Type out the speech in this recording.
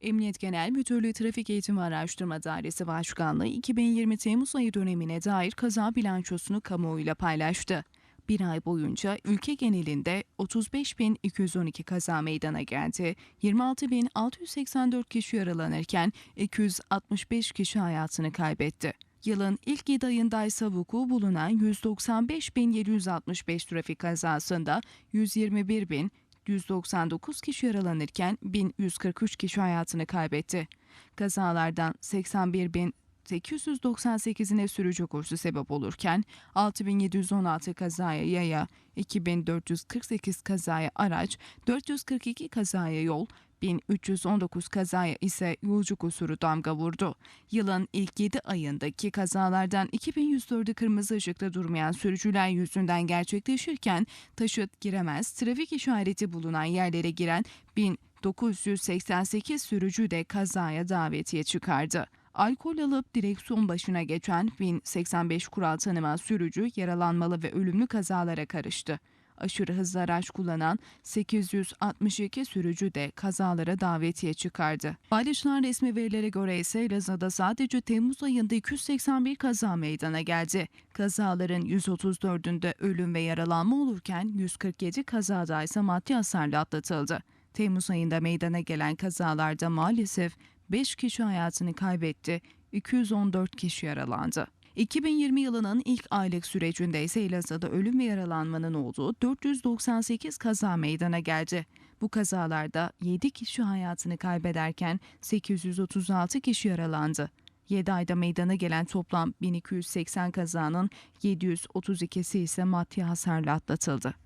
Emniyet Genel Müdürlüğü Trafik Eğitimi Araştırma Dairesi Başkanlığı 2020 Temmuz ayı dönemine dair kaza bilançosunu kamuoyuyla paylaştı. Bir ay boyunca ülke genelinde 35.212 kaza meydana geldi. 26.684 kişi yaralanırken 265 kişi hayatını kaybetti. Yılın ilk 7 ayında ise vuku bulunan 195.765 trafik kazasında 121.000 199 kişi yaralanırken 1143 kişi hayatını kaybetti. Kazalardan 81.898'ine sürücü kursu sebep olurken 6716 kazaya yaya, 2448 kazaya araç, 442 kazaya yol, 1319 kazaya ise yolcu kusuru damga vurdu. Yılın ilk 7 ayındaki kazalardan 2104'ü kırmızı ışıkta durmayan sürücüler yüzünden gerçekleşirken taşıt giremez, trafik işareti bulunan yerlere giren 1988 sürücü de kazaya davetiye çıkardı. Alkol alıp direksiyon başına geçen 1085 kural tanımaz sürücü yaralanmalı ve ölümlü kazalara karıştı. Aşırı hızlı araç kullanan 862 sürücü de kazalara davetiye çıkardı. Paylaşılan resmi verilere göre ise Elazığ'da sadece Temmuz ayında 281 kaza meydana geldi. Kazaların 134'ünde ölüm ve yaralanma olurken 147 kazada ise maddi hasarla atlatıldı. Temmuz ayında meydana gelen kazalarda maalesef 5 kişi hayatını kaybetti, 214 kişi yaralandı. 2020 yılının ilk aylık sürecinde ise Elazığ'da ölüm ve yaralanmanın olduğu 498 kaza meydana geldi. Bu kazalarda 7 kişi hayatını kaybederken 836 kişi yaralandı. 7 ayda meydana gelen toplam 1280 kazanın 732'si ise maddi hasarla atlatıldı.